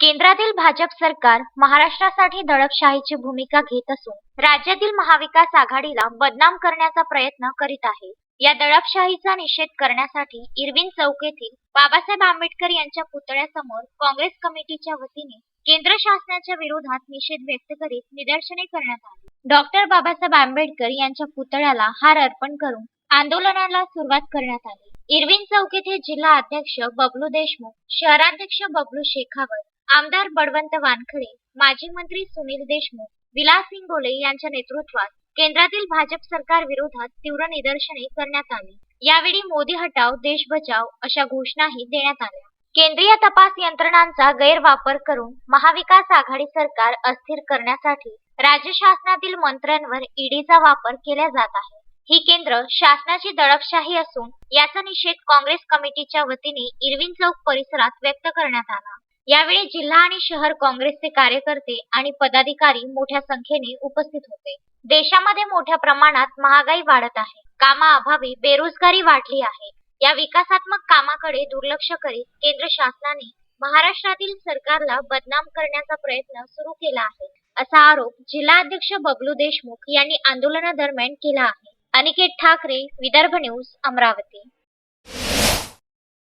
केंद्रातील भाजप सरकार महाराष्ट्रासाठी दडपशाहीची भूमिका घेत असून राज्यातील महाविकास आघाडीला बदनाम करण्याचा प्रयत्न करीत आहे. या दडपशाहीचा निषेध करण्यासाठी इरविन चौक येथील बाबासाहेब आंबेडकर यांच्या पुतळ्यासमोर काँग्रेस कमिटीच्या वतीने केंद्र शासनाच्या विरोधात निषेध व्यक्त करीत निदर्शने करण्यात आली. डॉक्टर बाबासाहेब आंबेडकर यांच्या पुतळ्याला हार अर्पण करून आंदोलनाला सुरुवात करण्यात आली. इरविन चौक येथे जिल्हा अध्यक्ष बबलू देशमुख शहराध्यक्ष बबलू शेखावत आमदार बळवंत वानखडे माजी मंत्री सुनील देशमुख विलास इंगोले यांच्या नेतृत्वात केंद्रातील भाजप सरकार विरोधात तीव्र निदर्शने करण्यात आली. यावेळी मोदी हटाव देश बचाव अशा घोषणाही देण्यात आल्या. केंद्रीय तपास यंत्रणांचा गैरवापर करून महाविकास आघाडी सरकार अस्थिर करण्यासाठी राज्य शासनातील मंत्र्यांवर ईडीचा वापर केला जात आहे. ही केंद्र शासनाची दडपशाही असून याचा निषेध काँग्रेस कमिटीच्या वतीने इरविन चौक परिसरात व्यक्त करण्यात आला. यावेळी जिल्हा आणि शहर काँग्रेसचे कार्यकर्ते आणि पदाधिकारी मोठ्या संख्येने उपस्थित होते. देशामध्ये मोठ्या प्रमाणात महागाई वाढत आहे. कामाअभावी बेरोजगारी वाढली आहे. या विकासात्मक कामाकडे दुर्लक्ष करीत केंद्र शासनाने महाराष्ट्रातील सरकारला बदनाम करण्याचा प्रयत्न सुरू केला आहे असा आरोप जिल्हाध्यक्ष बबलू देशमुख यांनी आंदोलनादरम्यान केला आहे. अनिकेत ठाकरे विदर्भ न्यूज अमरावती.